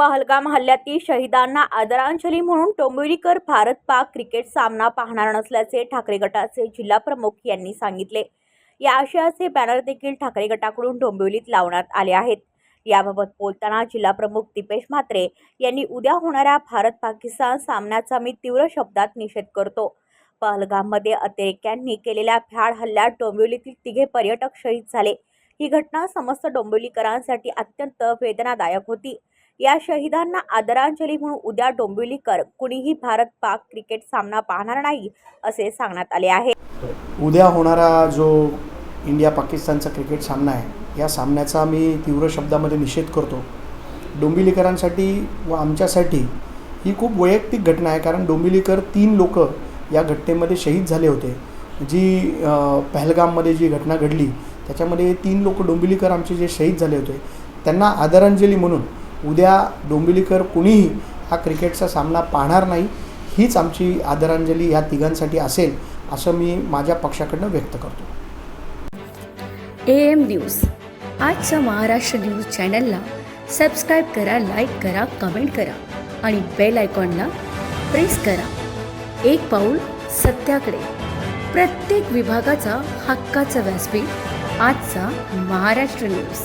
पहलगाम हल्ल्यातील शहीदांना आदरांजली म्हणून डोंबिवलीकर भारत पाक क्रिकेट सामना पाहणार नसल्याचे ठाकरे गटाचे जिल्हा प्रमुख यांनी सांगितले. या आशयाचे बॅनर देखील ठाकरे गटाकडून डोंबिवलीत लावण्यात आले आहेत. याबाबत बोलताना जिल्हा प्रमुख दीपेश म्हात्रे यांनी उद्या होणाऱ्या भारत पाकिस्तान सामन्याचा मी तीव्र शब्दात निषेध करतो. पहलगाममध्ये अतिरेक्यांनी केलेल्या भ्याड हल्ल्यात डोंबिवलीतील तिघे पर्यटक शहीद झाले. ही घटना समस्त डोंबिवलीकरांसाठी अत्यंत वेदनादायक होती. या शहीदांना आदरांजली म्हणून उद्या डोंबिवलीकर कुणीही भारत पाक क्रिकेट सामना पाहणार नाही असे सांगण्यात आले आहे. उद्या होणारा जो इंडिया पाकिस्तानचा क्रिकेट सामना आहे या सामन्याचा मी तीव्र शब्दामध्ये निषेध करतो. डोंबिवलीकरांसाठी व आमच्यासाठी ही खूप वैयक्तिक घटना आहे कारण डोंबिवलीकर तीन लोक या घटनेमध्ये शहीद झाले होते. जी पहलगाममध्ये जी घटना घडली त्याच्यामध्ये तीन लोक डोंबिवलीकर आमचे जे शहीद झाले होते त्यांना आदरांजली म्हणून उद्या डोंबिवलीकर कुणीही हा क्रिकेटचा सामना पाहणार नाही हीच आमची आदरांजली ह्या तिघांसाठी असेल असं मी माझ्या पक्षाकडनं व्यक्त करतो. A M news. आजच्या महाराष्ट्र न्यूज चॅनलला सबस्क्राईब करा लाईक करा कमेंट करा आणि बेल आयकॉनला प्रेस करा. एक पाऊल सत्याकडे. प्रत्येक विभागाचा हक्काचा व्यासपीठ आजचा महाराष्ट्र न्यूज.